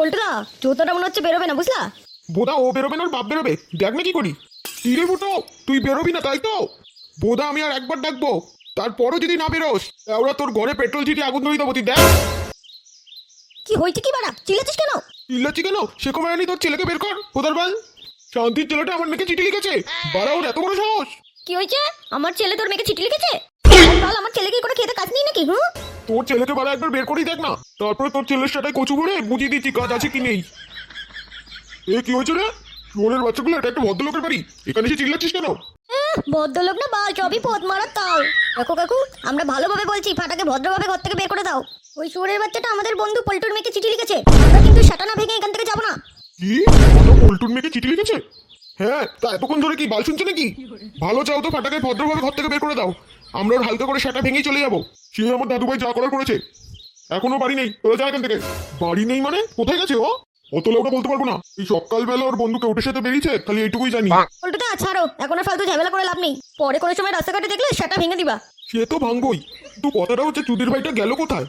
পল্টুদা জুতোটা মনে হচ্ছে বেরোবে না বুঝলা? বোধা ও বেরোবে না ওর বাপ বেরোবে। দেখ না কি করি। কি রে ফুটো তুই বেরোবি না তাই তো? বোধা আমি আর একবার ডাকবো। তারপরও যদি না বেরোস ওরা তোর ঘরে পেট্রোল ছিটিয়ে আগুন ধরিয়ে দেবো তুই দেখ। কি হয়েছে কি বাড়া? চিল্লাচ্ছিস কেন? চিল্লাচ্ছি কেন? সে কমায় তোর ছেলেকে বের কর কোথার বল শান্তির ছেলেটা আমার মেয়েকে চিঠি লিখেছে। বাড়া ওর এত বড় সাহস। কি হয়েছে? আমার ছেলে তোর মেয়েকে চিঠি লিখেছে? বল আমার ছেলেকে করে খেতে কাজ নেই নাকি হুম? তোর ছেলেকে বাড়া একবার বের করেই দেখ না। তারপরে তোর ছেলের সাথে কচু করে বুঝিয়ে দিচ্ছি কাজ আছে কি নেই। এ কি হয়েছে রে? শোনের বাচ্চাগুলো এটা একটা ভদ্রলোকের বাড়ি। এখানে এসে চিল্লাচ্ছিস কেন? ভদ্রলোক না বাল সবই পথ মারার তাল। দেখো কাকু আমরা ভালোভাবে বলছি ফাটাকে ভদ্রভাবে ঘর থেকে বের করে দাও। ওই সুরের বাচ্চাটা আমাদের বন্ধু পল্টুর মেয়েকে চিঠি লিখেছে। আমরা কিন্তু সাটা না ভেঙে এখান থেকে যাব না। কি? কত পল্টুন মেয়েকে চিঠি লিখেছে? হ্যাঁ তা এতক্ষণ ধরে কি বাল শুনছে নাকি? ভালো চাও তো ফাটাকে ভদ্রভাবে ঘর থেকে বের করে দাও। আমরা ওর হালকা করে সেটা ভেঙে চলে যাব। সে আমার দাদু ভাই যা করার করেছে। এখনও বাড়ি নেই। তোরা যা এখান থেকে। বাড়ি নেই মানে? কোথায় গেছে ও? অত লোকটা বলতে পারব না। এই সকালবেলা ওর বন্ধুকে ওঠে সাথে বেরিয়েছে খালি এইটুকুই জানি। পল্টুটা ছাড়ো। এখন আর ফালতু ঝামেলা করে লাভ নেই। পরে কোনো সময় রাস্তাঘাটে দেখলে সেটা ভেঙে দিবা। সে তো ভাঙবই। কিন্তু কথাটা হচ্ছে চুদির ভাইটা গেল কোথায়?